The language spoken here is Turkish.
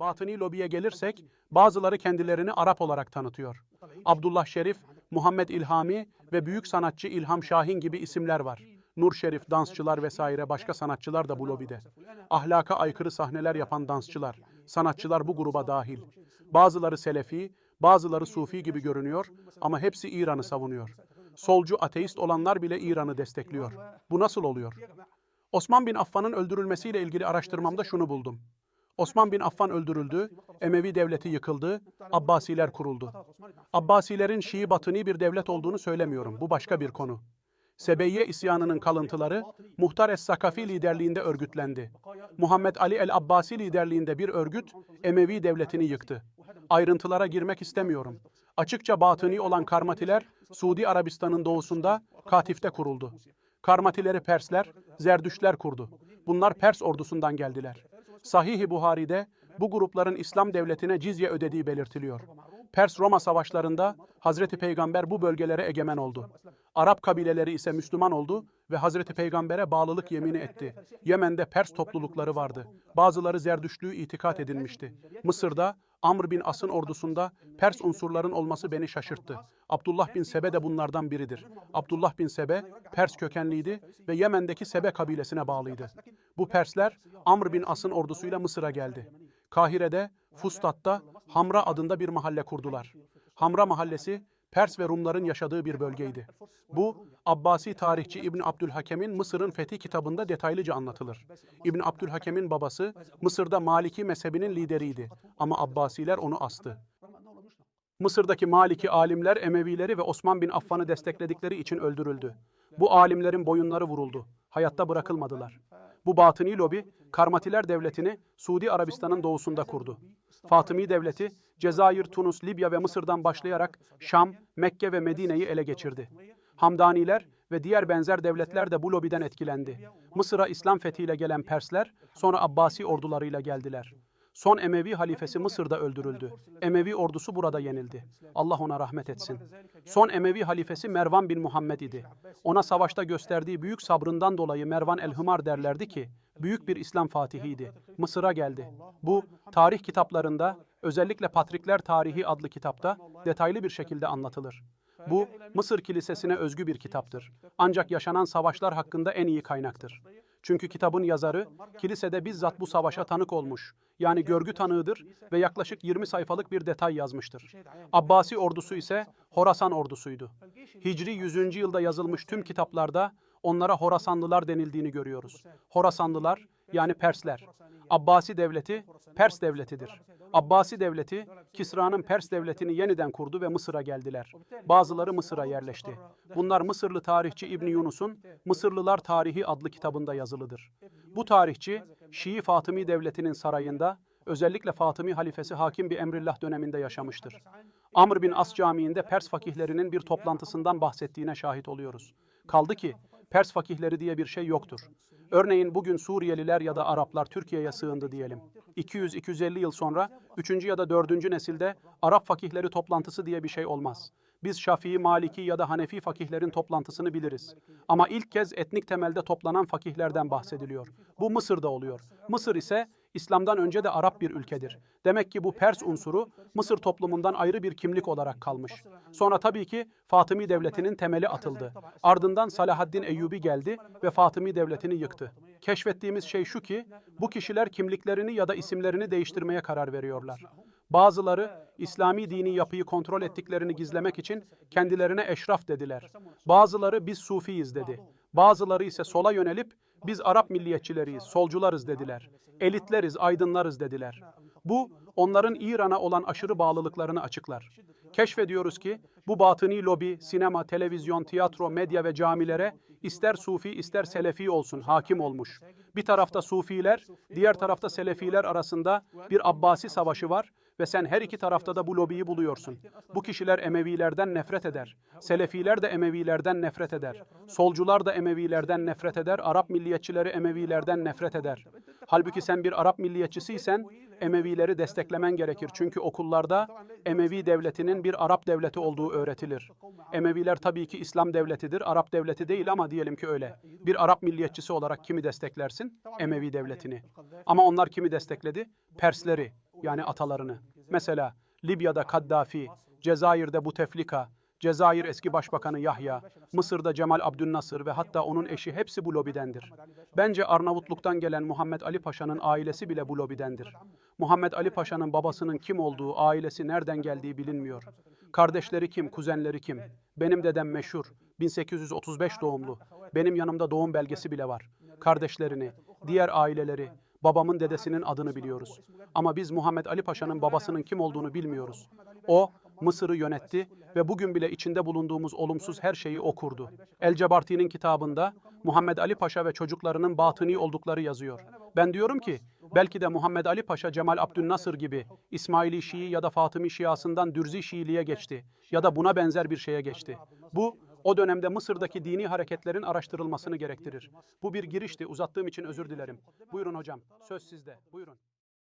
Batıni lobiye gelirsek bazıları kendilerini Arap olarak tanıtıyor. Abdullah Şerif, Muhammed İlhami ve büyük sanatçı İlham Şahin gibi isimler var. Nur Şerif, dansçılar vesaire başka sanatçılar da bu lobide. Ahlaka aykırı sahneler yapan dansçılar, sanatçılar bu gruba dahil. Bazıları Selefi, bazıları Sufi gibi görünüyor ama hepsi İran'ı savunuyor. Solcu ateist olanlar bile İran'ı destekliyor. Bu nasıl oluyor? Osman bin Affan'ın öldürülmesiyle ilgili araştırmamda şunu buldum. Osman bin Affan öldürüldü, Emevi devleti yıkıldı, Abbasiler kuruldu. Abbasilerin Şii batıni bir devlet olduğunu söylemiyorum. Bu başka bir konu. Sebeyye isyanının kalıntıları Muhtar Es-Sakafi liderliğinde örgütlendi. Muhammed Ali el-Abbasi liderliğinde bir örgüt Emevi devletini yıktı. Ayrıntılara girmek istemiyorum. Açıkça batıni olan Karmatiler Suudi Arabistan'ın doğusunda Katif'te kuruldu. Karmatileri Persler, Zerdüştler kurdu. Bunlar Pers ordusundan geldiler. Sahih-i Buhari'de bu grupların İslam devletine cizye ödediği belirtiliyor. Pers-Roma savaşlarında Hazreti Peygamber bu bölgelere egemen oldu. Arap kabileleri ise Müslüman oldu ve Hazreti Peygamber'e bağlılık yemini etti. Yemen'de Pers toplulukları vardı. Bazıları Zerdüştlüğü itikat edinmişti. Mısır'da Amr bin As'ın ordusunda Pers unsurların olması beni şaşırttı. Abdullah bin Sebe de bunlardan biridir. Abdullah bin Sebe Pers kökenliydi ve Yemen'deki Sebe kabilesine bağlıydı. Bu Persler Amr bin As'ın ordusuyla Mısır'a geldi. Kahire'de, Fustat'ta Hamra adında bir mahalle kurdular. Hamra mahallesi Pers ve Rumların yaşadığı bir bölgeydi. Bu Abbasi tarihçi İbn Abdülhakem'in Mısır'ın Fethi kitabında detaylıca anlatılır. İbn Abdülhakem'in babası Mısır'da Maliki mezhebinin lideriydi ama Abbasiler onu astı. Mısır'daki Maliki alimler Emevileri ve Osman bin Affan'ı destekledikleri için öldürüldü. Bu alimlerin boyunları vuruldu. Hayatta bırakılmadılar. Bu batıni lobi Karmatiler devletini Suudi Arabistan'ın doğusunda kurdu. Fatımi devleti Cezayir, Tunus, Libya ve Mısır'dan başlayarak Şam, Mekke ve Medine'yi ele geçirdi. Hamdaniler ve diğer benzer devletler de bu lobiden etkilendi. Mısır'a İslam fethiyle gelen Persler sonra Abbasi ordularıyla geldiler. Son Emevi halifesi Mısır'da öldürüldü. Emevi ordusu burada yenildi. Allah ona rahmet etsin. Son Emevi halifesi Mervan bin Muhammed idi. Ona savaşta gösterdiği büyük sabrından dolayı Mervan el-Hümar derlerdi ki, büyük bir İslam fatihiydi. Mısır'a geldi. Bu, tarih kitaplarında, özellikle Patrikler Tarihi adlı kitapta detaylı bir şekilde anlatılır. Bu, Mısır Kilisesi'ne özgü bir kitaptır. Ancak yaşanan savaşlar hakkında en iyi kaynaktır. Çünkü kitabın yazarı kilisede bizzat bu savaşa tanık olmuş. Yani görgü tanığıdır ve yaklaşık 20 sayfalık bir detay yazmıştır. Abbasi ordusu ise Horasan ordusuydu. Hicri 100. yılda yazılmış tüm kitaplarda onlara Horasanlılar denildiğini görüyoruz. Horasanlılar yani Persler. Abbasi devleti Pers devletidir. Abbasi devleti Kisra'nın Pers devletini yeniden kurdu ve Mısır'a geldiler. Bazıları Mısır'a yerleşti. Bunlar Mısırlı tarihçi İbn Yunus'un Mısırlılar Tarihi adlı kitabında yazılıdır. Bu tarihçi Şii Fatımi devletinin sarayında özellikle Fatımi halifesi Hakim bir Emrillah döneminde yaşamıştır. Amr bin As Camii'nde Pers fakihlerinin bir toplantısından bahsettiğine şahit oluyoruz. Kaldı ki Pers fakihleri diye bir şey yoktur. Örneğin bugün Suriyeliler ya da Araplar Türkiye'ye sığındı diyelim. 200-250 yıl sonra 3. ya da 4. nesilde Arap fakihleri toplantısı diye bir şey olmaz. Biz Şafii, Maliki ya da Hanefi fakihlerin toplantısını biliriz. Ama ilk kez etnik temelde toplanan fakihlerden bahsediliyor. Bu Mısır'da oluyor. Mısır ise İslam'dan önce de Arap bir ülkedir. Demek ki bu Pers unsuru Mısır toplumundan ayrı bir kimlik olarak kalmış. Sonra tabii ki Fatımi devletinin temeli atıldı. Ardından Salahaddin Eyyubi geldi ve Fatımi devletini yıktı. Keşfettiğimiz şey şu ki bu kişiler kimliklerini ya da isimlerini değiştirmeye karar veriyorlar. Bazıları İslami dini yapıyı kontrol ettiklerini gizlemek için kendilerine eşraf dediler. Bazıları biz Sufiyiz dedi. Bazıları ise sola yönelip biz Arap milliyetçileriyiz, solcularız dediler. Elitleriz, aydınlarız dediler. Bu onların İran'a olan aşırı bağlılıklarını açıklar. Keşfediyoruz ki bu batıni lobi, sinema, televizyon, tiyatro, medya ve camilere ister Sufi ister Selefi olsun hakim olmuş. Bir tarafta Sufiler, diğer tarafta Selefiler arasında bir Abbasi savaşı var ve sen her iki tarafta da bu lobiyi buluyorsun. Bu kişiler Emevilerden nefret eder. Selefiler de Emevilerden nefret eder. Solcular da Emevilerden nefret eder. Arap milliyetçileri Emevilerden nefret eder. Halbuki sen bir Arap milliyetçisiysen Emevileri desteklemen gerekir. Çünkü okullarda Emevi devletinin bir Arap devleti olduğu öğretilir. Emeviler tabii ki İslam devletidir, Arap devleti değil ama diyelim ki öyle. Bir Arap milliyetçisi olarak kimi desteklersin? Emevi devletini. Ama onlar kimi destekledi? Persleri. yani atalarını. Mesela Libya'da Kaddafi, Cezayir'de Buteflika, Cezayir eski başbakanı Yahya, Mısır'da Cemal Abdülnasır ve hatta onun eşi hepsi bu lobidendir. Bence Arnavutluk'tan gelen Muhammed Ali Paşa'nın ailesi bile bu lobidendir. Muhammed Ali Paşa'nın babasının kim olduğu, ailesi nereden geldiği bilinmiyor. Kardeşleri kim, kuzenleri kim? Benim dedem meşhur, 1835 doğumlu. Benim yanımda doğum belgesi bile var. Kardeşlerini, diğer aileleri, babamın dedesinin adını biliyoruz. Ama biz Muhammed Ali Paşa'nın babasının kim olduğunu bilmiyoruz. O, Mısır'ı yönetti ve bugün bile içinde bulunduğumuz olumsuz her şeyi okurdu. El Cebarti'nin kitabında Muhammed Ali Paşa ve çocuklarının batıni oldukları yazıyor. Ben diyorum ki, belki de Muhammed Ali Paşa Cemal Abdülnasır gibi İsmaili Şii ya da Fatımi Şiasından Dürzi Şiiliğe geçti ya da buna benzer bir şeye geçti. Bu, o dönemde Mısır'daki dini hareketlerin araştırılmasını gerektirir. Bu bir girişti, uzattığım için özür dilerim. Buyurun hocam, söz sizde. Buyurun.